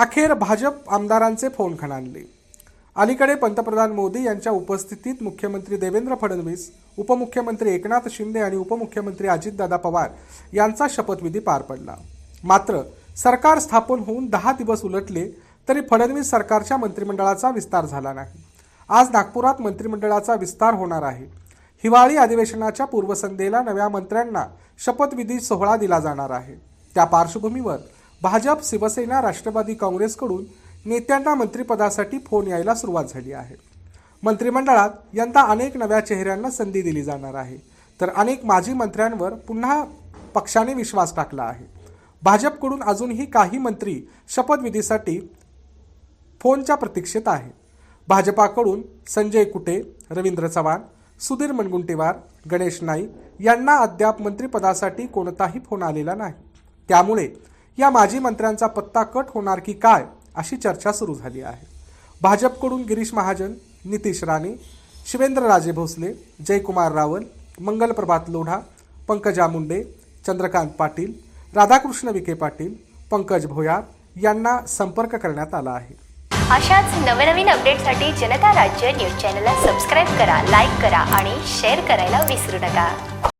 अखेर भाजप आमदारांचे फोन खणाणले. अलीकडे पंतप्रधान मोदी यांच्या उपस्थितीत मुख्यमंत्री देवेंद्र फडणवीस उपमुख्यमंत्री एकनाथ शिंदे आणि उपमुख्यमंत्री अजितदादा पवार यांचा शपथविधी पार पडला. मात्र सरकार स्थापन होऊन दहा दिवस उलटले तरी फडणवीस सरकारच्या मंत्रिमंडळाचा विस्तार झाला नाही. आज नागपुरात मंत्रिमंडळाचा विस्तार होणार आहे. हिवाळी अधिवेशनाच्या पूर्वसंध्येला नव्या मंत्र्यांना शपथविधी सोहळा दिला जाणार आहे. त्या पार्श्वभूमीवर भाजप शिवसेना राष्ट्रवादी काँग्रेसकडून नेत्यांना मंत्रिपदासाठी फोन यायला सुरुवात झाली आहे. मंत्रिमंडळात यंदा अनेक नव्या चेहऱ्यांना संधी दिली जाणार आहे. तर अनेक माजी मंत्र्यांवर पुन्हा पक्षाने विश्वास टाकला आहे. भाजपकडून अजूनही काही मंत्री शपथविधीसाठी फोनच्या प्रतीक्षेत आहे. भाजपाकडून संजय कुटे रवींद्र चव्हाण सुधीर मनगुंटीवार गणेश नाईक यांना अद्याप मंत्रिपदासाठी कोणताही फोन आलेला नाही. त्यामुळे या माजी मंत्र्यांचा पत्ता कट होणार की काय अशी चर्चा सुरू झाली आहे. भाजपकडून गिरीश महाजन नितीश राणे शिवेंद्रराजे भोसले जयकुमार रावल मंगलप्रभात लोढा पंकजा मुंडे चंद्रकांत पाटील राधाकृष्ण विखे पाटील पंकज भोयार यांना संपर्क करण्यात आला आहे. अशाच नवनवीन अपडेटसाठी जनता राज्य न्यूज चॅनलला सबस्क्राईब करा लाईक करा आणि शेअर करायला विसरू नका.